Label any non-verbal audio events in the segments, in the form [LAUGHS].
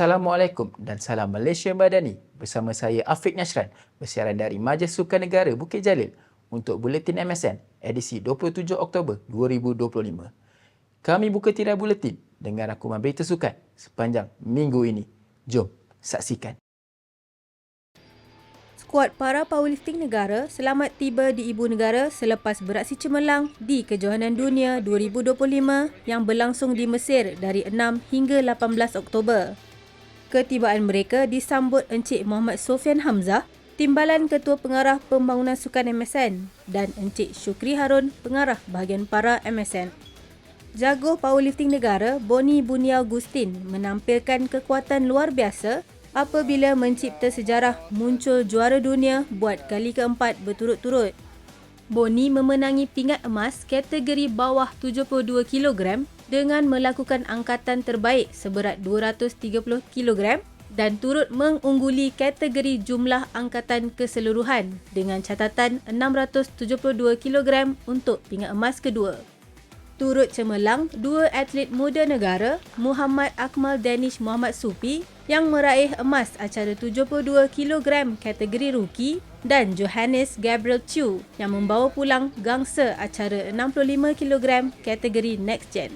Assalamualaikum dan salam Malaysia Madani. Bersama saya Afiq Nashran bersiaran dari Majlis Sukan Negara Bukit Jalil untuk Buletin MSN edisi 27 Oktober 2025. Kami buka tirai buletin dengan rangkuman berita sukan sepanjang minggu ini. Jom saksikan. Skuad para powerlifting negara selamat tiba di ibu negara selepas beraksi cemerlang di Kejohanan Dunia 2025 yang berlangsung di Mesir dari 6 hingga 18 Oktober. Ketibaan mereka disambut Encik Muhammad Sofian Hamzah, Timbalan Ketua Pengarah Pembangunan Sukan MSN dan Encik Syukri Harun, Pengarah Bahagian Para MSN. Jago powerlifting negara Boni Bunia Agustin menampilkan kekuatan luar biasa apabila mencipta sejarah muncul juara dunia buat kali keempat berturut-turut. Boni memenangi pingat emas kategori bawah 72 kg dengan melakukan angkatan terbaik seberat 230 kg dan turut mengungguli kategori jumlah angkatan keseluruhan dengan catatan 672 kg untuk pingat emas kedua turut cemerlang dua atlet muda negara Muhammad Akmal Danish Muhammad Supi yang meraih emas acara 72 kg kategori rookie dan Johannes Gabriel Chu yang membawa pulang gangsa acara 65 kg kategori next gen.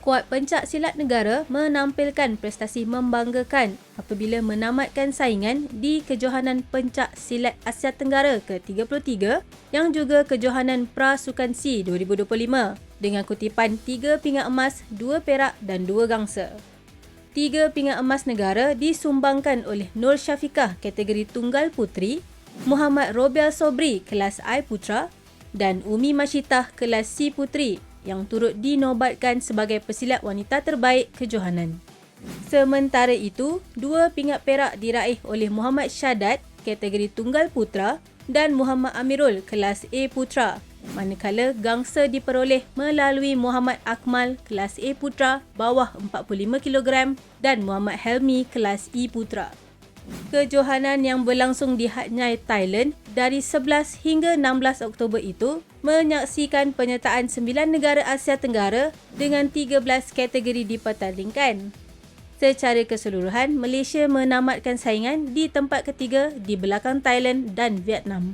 Skuad pencak silat negara menampilkan prestasi membanggakan apabila menamatkan saingan di Kejohanan Pencak Silat Asia Tenggara ke-33 yang juga Kejohanan Prasukan C 2025 dengan kutipan 3 pingat emas, 2 perak dan 2 gangsa. Tiga pingat emas negara disumbangkan oleh Nur Syafiqah kategori Tunggal Putri, Muhammad Robial Sobri kelas I Putra dan Umi Masyitah kelas C Putri yang turut dinobatkan sebagai pesilat wanita terbaik kejohanan. Sementara itu, dua pingat perak diraih oleh Muhammad Syadat kategori Tunggal Putra dan Muhammad Amirul kelas A Putra manakala gangsa diperoleh melalui Muhammad Akmal kelas A Putra bawah 45 kg dan Muhammad Helmi kelas E Putra. Kejohanan yang berlangsung di Hat Nhai, Thailand dari 11 hingga 16 Oktober itu menyaksikan penyertaan 9 negara Asia Tenggara dengan 13 kategori dipertandingkan. Secara keseluruhan, Malaysia menamatkan saingan di tempat ketiga di belakang Thailand dan Vietnam.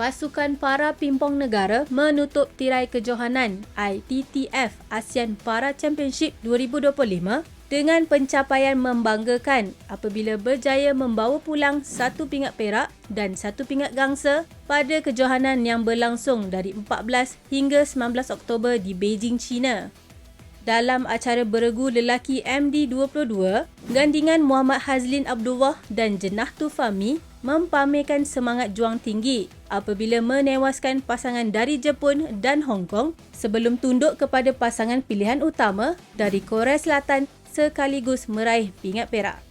Pasukan para pimpong negara menutup tirai kejohanan ITTF ASEAN Para Championship 2025 dengan pencapaian membanggakan apabila berjaya membawa pulang satu pingat perak dan satu pingat gangsa pada kejohanan yang berlangsung dari 14 hingga 19 Oktober di Beijing, China. Dalam acara beregu lelaki MD22, gandingan Muhammad Hazlin Abdullah dan Jenah Tufami mempamerkan semangat juang tinggi apabila menewaskan pasangan dari Jepun dan Hong Kong sebelum tunduk kepada pasangan pilihan utama dari Korea Selatan sekaligus meraih pingat perak.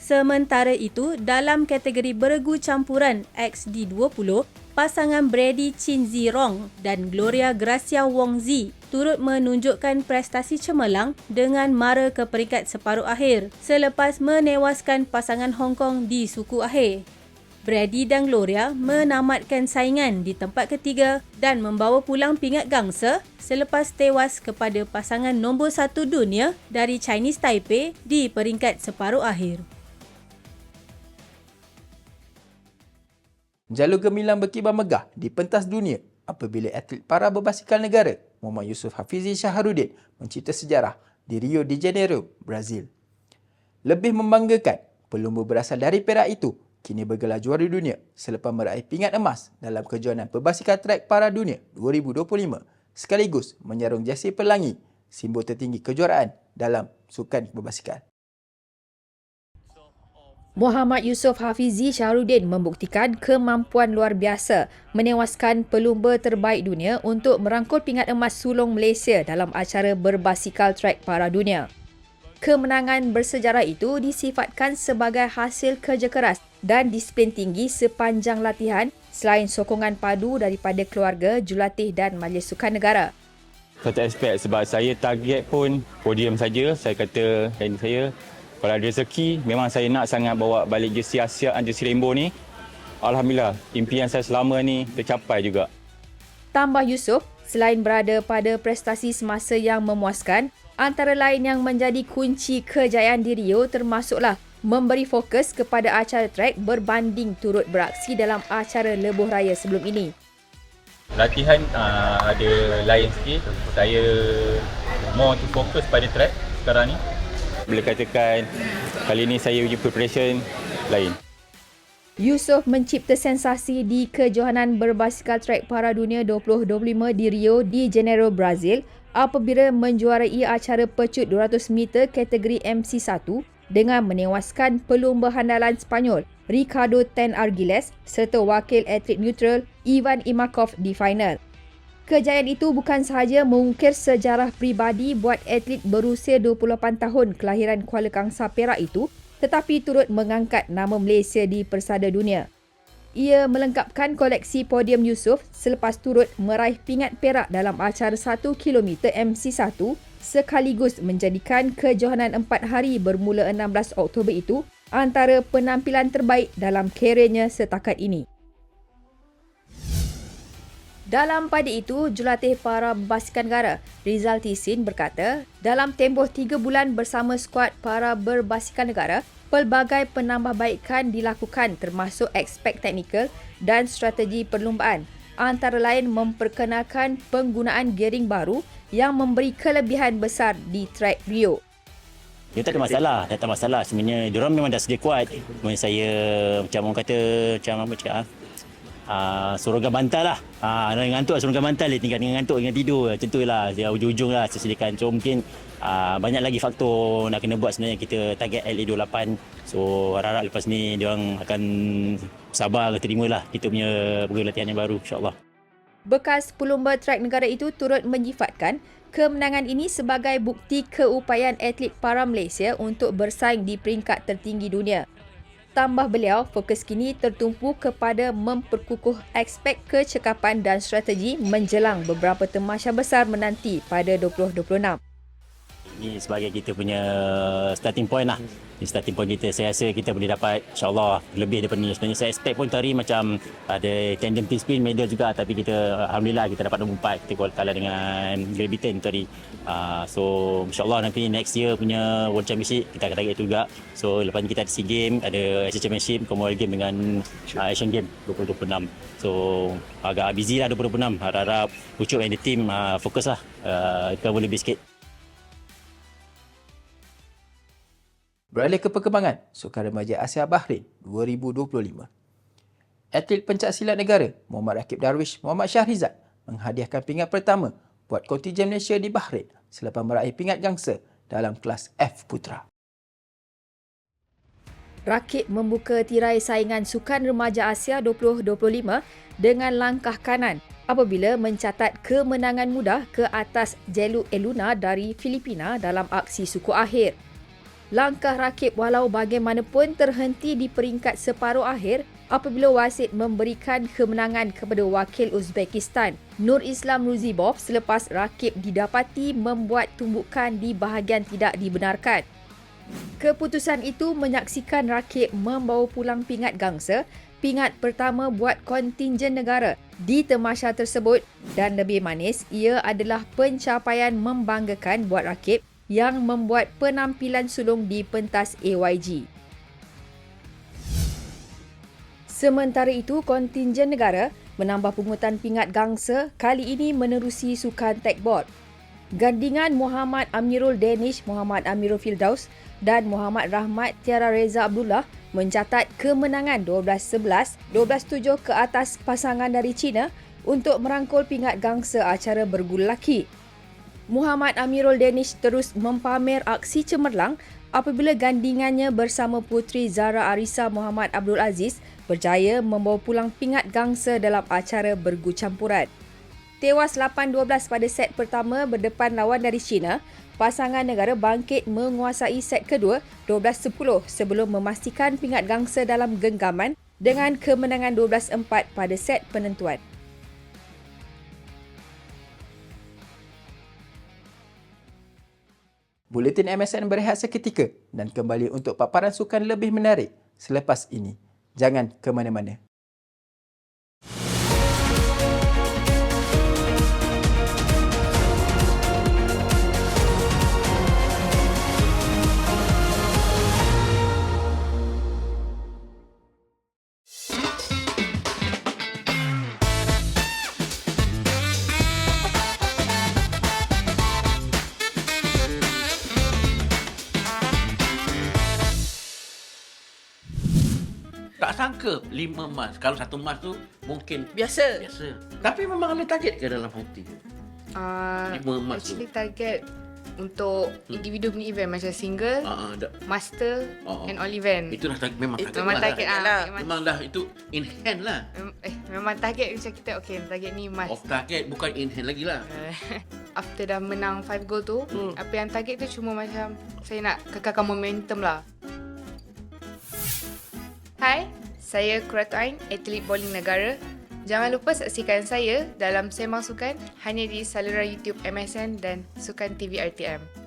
Sementara itu, dalam kategori beregu campuran XD20, pasangan Brady Chin Zirong dan Gloria Gracia Wong Zi turut menunjukkan prestasi cemerlang dengan mara ke peringkat separuh akhir selepas menewaskan pasangan Hong Kong di suku akhir. Brady dan Gloria menamatkan saingan di tempat ketiga dan membawa pulang pingat gangsa selepas tewas kepada pasangan nombor satu dunia dari Chinese Taipei di peringkat separuh akhir. Jalur gemilang berkibar megah di pentas dunia apabila atlet para berbasikal negara Muhammad Yusof Hafizi Syahrudin mencipta sejarah di Rio de Janeiro, Brazil. Lebih membanggakan, pelumba berasal dari Perak itu kini bergelar juara dunia selepas meraih pingat emas dalam kejohanan berbasikal trek para dunia 2025 sekaligus menyarung jasi pelangi simbol tertinggi kejuaraan dalam sukan berbasikal. Muhammad Yusof Hafizi Syahrudin membuktikan kemampuan luar biasa menewaskan pelumba terbaik dunia untuk merangkul pingat emas sulung Malaysia dalam acara berbasikal trek para dunia. Kemenangan bersejarah itu disifatkan sebagai hasil kerja keras dan disiplin tinggi sepanjang latihan selain sokongan padu daripada keluarga, jurulatih dan Majlis Sukan Negara. Saya tak expect sebab saya target pun podium saja. Saya kata dan saya kalau ada rezeki memang saya nak sangat bawa balik jersey Asia dan jersey Rainbow ni. Alhamdulillah impian saya selama ni tercapai juga. Tambah Yusof, selain berada pada prestasi semasa yang memuaskan, antara lain yang menjadi kunci kejayaan di Rio termasuklah memberi fokus kepada acara trek berbanding turut beraksi dalam acara lebuh raya sebelum ini. Latihan uh, ada lain sikit. Saya more to fokus pada track sekarang ni. Boleh katakan kali ni saya punya preparation lain. Yusof mencipta sensasi di kejohanan berbasikal trek para dunia 2025 di Rio de Janeiro, Brazil apabila menjuarai acara pecut 200 meter kategori MC1 dengan menewaskan pelumba handalan Spanyol Ricardo Ten Argiles serta wakil atlet neutral Ivan Imakov di final. Kejayaan itu bukan sahaja mengukir sejarah pribadi buat atlet berusia 28 tahun kelahiran Kuala Kangsar Perak itu, tetapi turut mengangkat nama Malaysia di persada dunia. Ia melengkapkan koleksi podium Yusof selepas turut meraih pingat perak dalam acara 1 km MC1 sekaligus menjadikan kejohanan 4 hari bermula 16 Oktober itu antara penampilan terbaik dalam kerjanya setakat ini. Dalam pada itu, jurulatih para basikal negara Rizal Tisin berkata, dalam tempoh tiga bulan bersama skuad para berbasikal negara, pelbagai penambahbaikan dilakukan termasuk aspek teknikal dan strategi perlumbaan, antara lain memperkenalkan penggunaan gearing baru yang memberi kelebihan besar di trek Rio. Dia tak ada masalah, tak ada masalah. Sebenarnya diorang memang dah sedia kuat. Kemudian saya macam orang kata macam apa cakap ah. Uh, surugan bantal lah. Uh, ngantuk lah bantal dia tinggal dengan ngantuk dengan tidur. Macam tu lah. Dia ujung-ujung lah saya. So mungkin uh, banyak lagi faktor nak kena buat sebenarnya kita target LA28. So harap-harap lepas ni dia orang akan sabar terima lah kita punya program latihan yang baru insyaAllah. Bekas pelumba trek negara itu turut menyifatkan kemenangan ini sebagai bukti keupayaan atlet para Malaysia untuk bersaing di peringkat tertinggi dunia. Tambah beliau, fokus kini tertumpu kepada memperkukuh aspek kecekapan dan strategi menjelang beberapa temasya besar menanti pada 2026. Ini sebagai kita punya starting point lah. Ini starting point kita. Saya rasa kita boleh dapat insyaAllah lebih daripada ni. Sebenarnya saya expect pun tadi macam ada tandem team spin medal juga. Tapi kita Alhamdulillah kita dapat nombor 4. Kita kalah dengan Graviton tadi. Uh, so insyaAllah nanti next year punya World Championship kita akan target itu juga. So lepas ni kita ada SEA Games, ada Asia Championship, Commonwealth Game dengan uh, Asian Game 2026. So agak busy lah 2026. Harap-harap Ucup and the team uh, fokus lah. Uh, kita boleh lebih sikit. Beralih ke perkembangan Sukan Remaja Asia Bahrain 2025. Atlet pencak silat negara Muhammad Rakib Darwish Muhammad Syahrizad menghadiahkan pingat pertama buat kontijen Malaysia di Bahrain selepas meraih pingat gangsa dalam kelas F Putra. Rakib membuka tirai saingan Sukan Remaja Asia 2025 dengan langkah kanan apabila mencatat kemenangan mudah ke atas Jelu Eluna dari Filipina dalam aksi suku akhir. Langkah rakib walau bagaimanapun terhenti di peringkat separuh akhir apabila wasit memberikan kemenangan kepada wakil Uzbekistan Nur Islam Ruzibov selepas rakib didapati membuat tumbukan di bahagian tidak dibenarkan. Keputusan itu menyaksikan rakib membawa pulang pingat gangsa, pingat pertama buat kontingen negara di temasya tersebut dan lebih manis ia adalah pencapaian membanggakan buat rakib yang membuat penampilan sulung di pentas AYG. Sementara itu, kontingen negara menambah pungutan pingat gangsa kali ini menerusi sukan tekbot. Gandingan Muhammad Amirul Danish, Muhammad Amirul Fildaus dan Muhammad Rahmat Tiara Reza Abdullah mencatat kemenangan 12-11, 12-7 ke atas pasangan dari China untuk merangkul pingat gangsa acara bergul laki. Muhammad Amirul Danish terus mempamer aksi cemerlang apabila gandingannya bersama puteri Zara Arisa Muhammad Abdul Aziz berjaya membawa pulang pingat gangsa dalam acara bergu campuran. Tewas 8-12 pada set pertama berdepan lawan dari China, pasangan negara bangkit menguasai set kedua 12-10 sebelum memastikan pingat gangsa dalam genggaman dengan kemenangan 12-4 pada set penentuan. Buletin MSN berehat seketika dan kembali untuk paparan sukan lebih menarik selepas ini. Jangan ke mana-mana. Sangka lima emas. Kalau satu emas tu mungkin Biasa. biasa. Tapi memang ada target ke dalam Houthi? Uh, Lima emas tu. actually target untuk individu punya event macam single, Ah, ah, dah. master Oh, oh. and all event. Itu dah target, memang target memang lah. target ah. lah. Memang, Memang dah itu in hand lah. mem- eh, memang target macam kita okay, target ni emas. Off target bukan in hand lagi lah. Uh, [LAUGHS] after dah menang 5 goal tu, Hmm. apa yang target tu cuma macam saya nak kekalkan momentum lah. Hai, saya Kurat Ain, atlet bowling negara. Jangan lupa saksikan saya dalam Sembang Sukan hanya di saluran YouTube MSN dan Sukan TV RTM.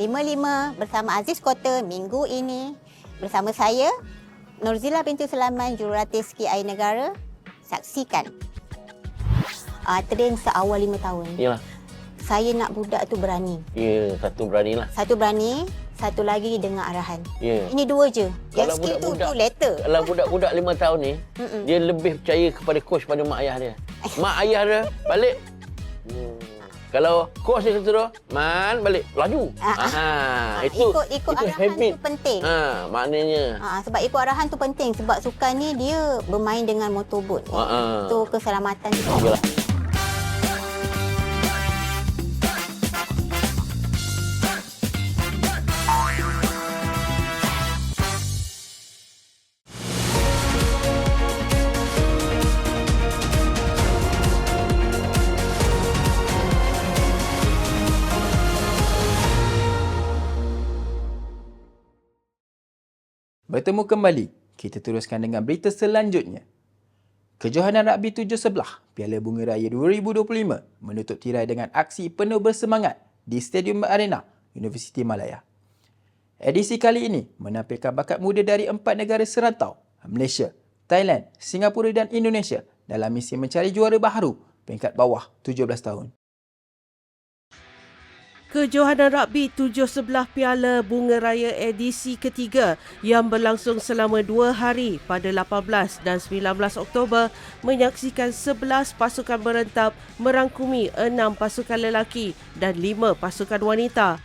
Lima-lima bersama Aziz Kota minggu ini bersama saya Nurzila binti Selaman jurulatih ski air negara saksikan uh, train seawal lima tahun. Yalah. Saya nak budak tu berani. Ya, satu berani lah. Satu berani, satu lagi dengar arahan. Ya. Ini dua je. Yang Kalau skill tu, tu later. Kalau budak-budak lima tahun ni, Mm-mm. dia lebih percaya kepada coach pada mak ayah dia. [LAUGHS] Mak ayah dia balik. Hmm. Kalau coach dia kata, man balik, laju. Ah, ah. Aha, Ah, itu ikut ikut itu arahan habit. tu penting. Ha, maknanya. Ha, sebab ikut arahan tu penting sebab sukan ni dia bermain dengan motorbot. Ha, ha. Itu keselamatan juga. Yalah. Bertemu kembali. Kita teruskan dengan berita selanjutnya. Kejohanan Rugby 7 sebelah Piala Bunga Raya 2025 menutup tirai dengan aksi penuh bersemangat di Stadium Arena, Universiti Malaya. Edisi kali ini menampilkan bakat muda dari empat negara serantau, Malaysia, Thailand, Singapura dan Indonesia dalam misi mencari juara baharu peringkat bawah 17 tahun. Kejohanan Rugby 7 sebelah Piala Bunga Raya edisi ketiga yang berlangsung selama dua hari pada 18 dan 19 Oktober menyaksikan 11 pasukan berentap merangkumi 6 pasukan lelaki dan 5 pasukan wanita.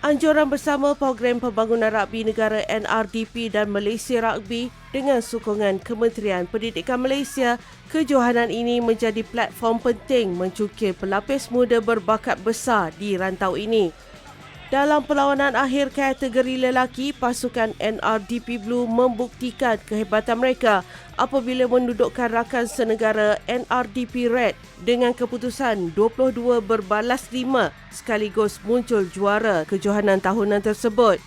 Anjuran bersama Program Pembangunan Rugby Negara NRDP dan Malaysia Rugby dengan sokongan Kementerian Pendidikan Malaysia, kejohanan ini menjadi platform penting mencukir pelapis muda berbakat besar di rantau ini. Dalam perlawanan akhir kategori lelaki, pasukan NRDP Blue membuktikan kehebatan mereka apabila mendudukkan rakan senegara NRDP Red dengan keputusan 22 berbalas 5 sekaligus muncul juara kejohanan tahunan tersebut.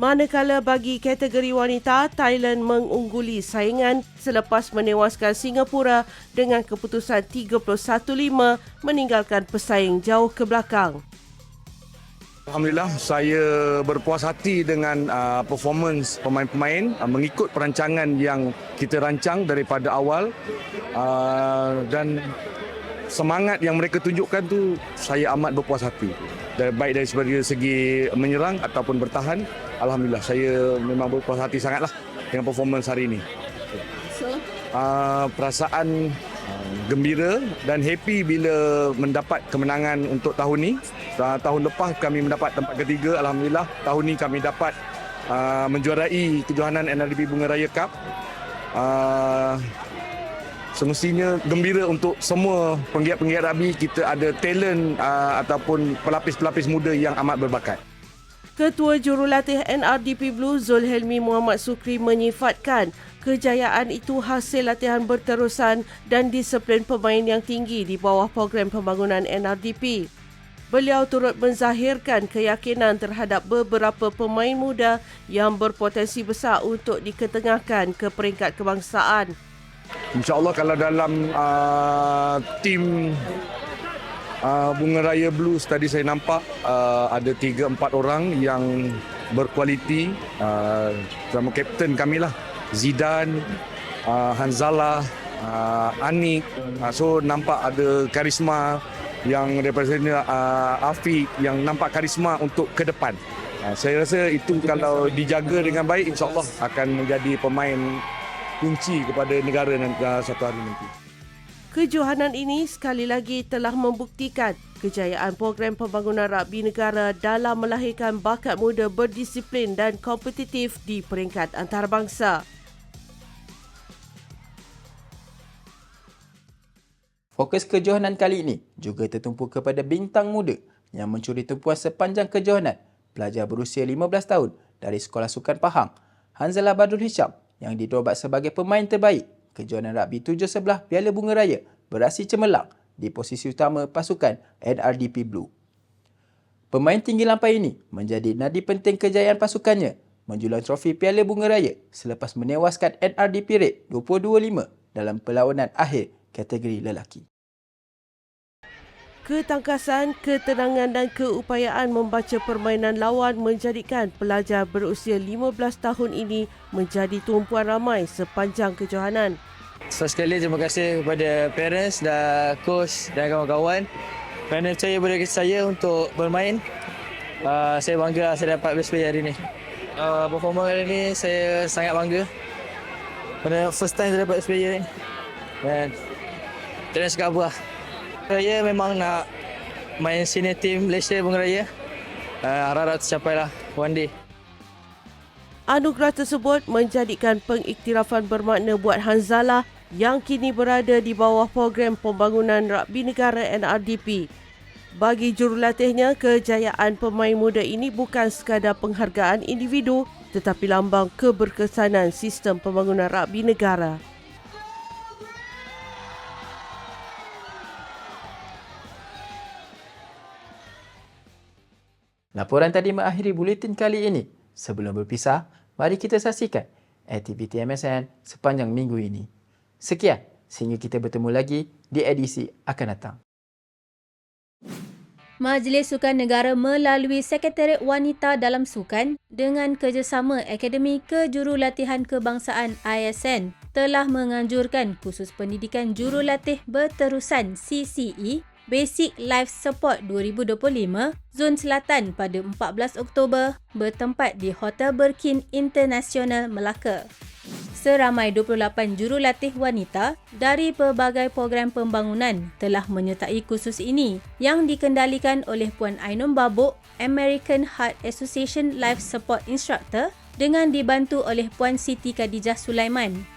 Manakala bagi kategori wanita, Thailand mengungguli saingan selepas menewaskan Singapura dengan keputusan 31-5 meninggalkan pesaing jauh ke belakang. Alhamdulillah saya berpuas hati dengan uh, performance pemain-pemain uh, mengikut perancangan yang kita rancang daripada awal uh, dan semangat yang mereka tunjukkan tu saya amat berpuas hati. Dari, baik dari segi, segi menyerang ataupun bertahan, alhamdulillah saya memang berpuas hati sangatlah dengan performance hari ini. Uh, perasaan gembira dan happy bila mendapat kemenangan untuk tahun ini. Uh, tahun lepas kami mendapat tempat ketiga, alhamdulillah. Tahun ini kami dapat uh, menjuarai kejohanan NRDP Bunga Raya Cup. Uh, semestinya gembira untuk semua penggiat-penggiat rugby kita ada talent uh, ataupun pelapis-pelapis muda yang amat berbakat. Ketua Jurulatih NRDP Blue Zulhelmi Muhammad Sukri menyifatkan kejayaan itu hasil latihan berterusan dan disiplin pemain yang tinggi di bawah program pembangunan NRDP. Beliau turut menzahirkan keyakinan terhadap beberapa pemain muda yang berpotensi besar untuk diketengahkan ke peringkat kebangsaan. InsyaAllah kalau dalam uh, tim uh, Bunga Raya Blues tadi saya nampak uh, ada 3-4 orang yang berkualiti uh, sama kapten kami lah Zidane, uh, Hanzala, uh, Anik uh, so nampak ada karisma yang daripada uh, Afi yang nampak karisma untuk ke depan. Uh, saya rasa itu kalau dijaga dengan baik insyaAllah akan menjadi pemain kunci kepada negara nanti, uh, satu hari nanti. Kejohanan ini sekali lagi telah membuktikan kejayaan program pembangunan rugby negara dalam melahirkan bakat muda berdisiplin dan kompetitif di peringkat antarabangsa. Fokus kejohanan kali ini juga tertumpu kepada bintang muda yang mencuri tumpuan sepanjang kejohanan pelajar berusia 15 tahun dari Sekolah Sukan Pahang, Hanzalah Badrul Hisham yang didorbat sebagai pemain terbaik kejohanan rugby tujuh sebelah Piala Bunga Raya beraksi cemerlang di posisi utama pasukan NRDP Blue. Pemain tinggi lampai ini menjadi nadi penting kejayaan pasukannya menjulang trofi Piala Bunga Raya selepas menewaskan NRDP Red 22-5 dalam perlawanan akhir kategori lelaki. Ketangkasan, ketenangan dan keupayaan membaca permainan lawan menjadikan pelajar berusia 15 tahun ini menjadi tumpuan ramai sepanjang kejohanan. So sekali terima kasih kepada parents dan coach dan kawan-kawan kerana percaya pada saya untuk bermain. Uh, saya bangga saya dapat best player hari ini. Uh, performa hari ini saya sangat bangga. Pada first time saya dapat best player ni. Dan cakap apa lah. Saya memang nak main senior team Malaysia Bunga Raya. Uh, harap-harap tercapai lah one day. Anugerah tersebut menjadikan pengiktirafan bermakna buat Hanzalah yang kini berada di bawah program pembangunan rugby negara NRDP. Bagi jurulatihnya, kejayaan pemain muda ini bukan sekadar penghargaan individu tetapi lambang keberkesanan sistem pembangunan rugby negara. Laporan tadi mengakhiri buletin kali ini. Sebelum berpisah, mari kita saksikan aktiviti MSN sepanjang minggu ini. Sekian, sehingga kita bertemu lagi di edisi akan datang. Majlis Sukan Negara melalui Sekretariat Wanita dalam Sukan dengan kerjasama Akademi Kejurulatihan Kebangsaan ISN telah menganjurkan khusus pendidikan jurulatih berterusan CCE Basic Life Support 2025 Zon Selatan pada 14 Oktober bertempat di Hotel Berkin International Melaka. Seramai 28 jurulatih wanita dari pelbagai program pembangunan telah menyertai kursus ini yang dikendalikan oleh Puan Ainun Babuk, American Heart Association Life Support Instructor dengan dibantu oleh Puan Siti Khadijah Sulaiman.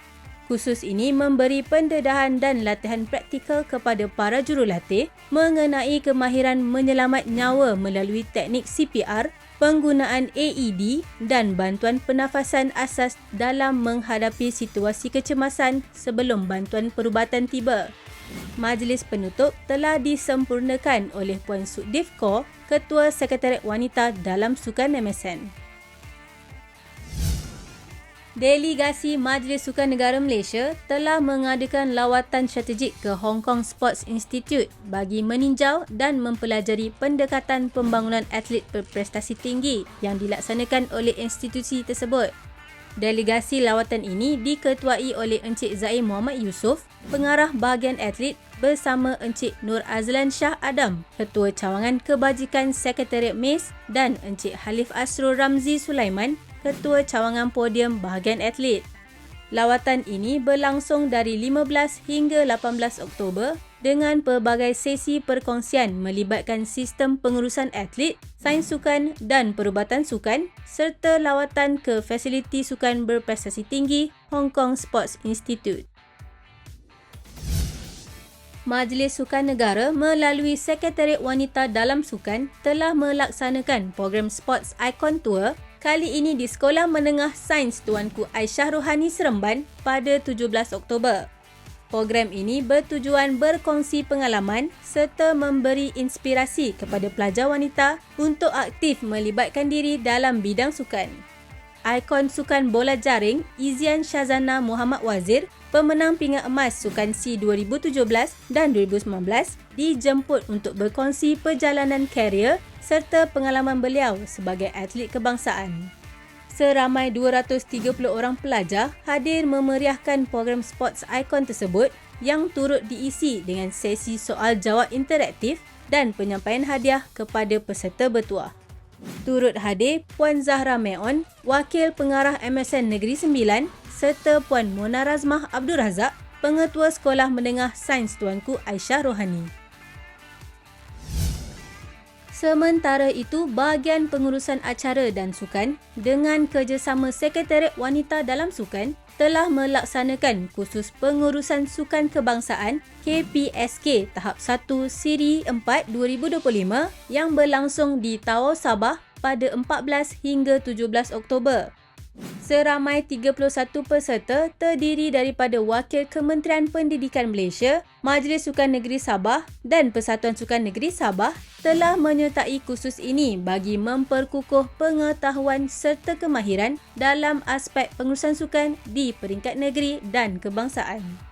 Kursus ini memberi pendedahan dan latihan praktikal kepada para jurulatih mengenai kemahiran menyelamat nyawa melalui teknik CPR, penggunaan AED dan bantuan pernafasan asas dalam menghadapi situasi kecemasan sebelum bantuan perubatan tiba. Majlis penutup telah disempurnakan oleh Puan Sudif Kaur, Ketua Sekretariat Wanita dalam Sukan MSN. Delegasi Majlis Sukan Negara Malaysia telah mengadakan lawatan strategik ke Hong Kong Sports Institute bagi meninjau dan mempelajari pendekatan pembangunan atlet berprestasi tinggi yang dilaksanakan oleh institusi tersebut. Delegasi lawatan ini diketuai oleh Encik Zaim Muhammad Yusof, pengarah bahagian atlet bersama Encik Nur Azlan Shah Adam, Ketua Cawangan Kebajikan Sekretariat MES dan Encik Halif Asrul Ramzi Sulaiman, Ketua Cawangan Podium Bahagian Atlet. Lawatan ini berlangsung dari 15 hingga 18 Oktober dengan pelbagai sesi perkongsian melibatkan sistem pengurusan atlet, sains sukan dan perubatan sukan serta lawatan ke fasiliti sukan berprestasi tinggi Hong Kong Sports Institute. Majlis Sukan Negara melalui Sekretariat Wanita Dalam Sukan telah melaksanakan program Sports Icon Tour kali ini di Sekolah Menengah Sains Tuanku Aisyah Rohani Seremban pada 17 Oktober. Program ini bertujuan berkongsi pengalaman serta memberi inspirasi kepada pelajar wanita untuk aktif melibatkan diri dalam bidang sukan. Ikon sukan bola jaring Izian Shazana Muhammad Wazir, pemenang pingat emas Sukan C 2017 dan 2019, dijemput untuk berkongsi perjalanan karier serta pengalaman beliau sebagai atlet kebangsaan. Seramai 230 orang pelajar hadir memeriahkan program Sports Icon tersebut yang turut diisi dengan sesi soal jawab interaktif dan penyampaian hadiah kepada peserta bertuah. Turut hadir Puan Zahra Meon, Wakil Pengarah MSN Negeri Sembilan serta Puan Mona Razmah Abdul Razak, Pengetua Sekolah Menengah Sains Tuanku Aisyah Rohani. Sementara itu, bahagian pengurusan acara dan sukan dengan kerjasama Sekretariat Wanita dalam Sukan telah melaksanakan kursus pengurusan sukan kebangsaan KPSK tahap 1 siri 4 2025 yang berlangsung di Tawau Sabah pada 14 hingga 17 Oktober. Seramai 31 peserta terdiri daripada Wakil Kementerian Pendidikan Malaysia, Majlis Sukan Negeri Sabah dan Persatuan Sukan Negeri Sabah telah menyertai kursus ini bagi memperkukuh pengetahuan serta kemahiran dalam aspek pengurusan sukan di peringkat negeri dan kebangsaan.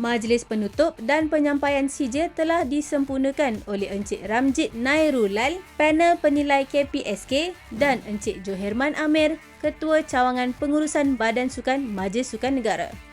Majlis penutup dan penyampaian CJ telah disempurnakan oleh Encik Ramjit Nairulal, panel penilai KPSK dan Encik Joherman Amir, Ketua Cawangan Pengurusan Badan Sukan Majlis Sukan Negara.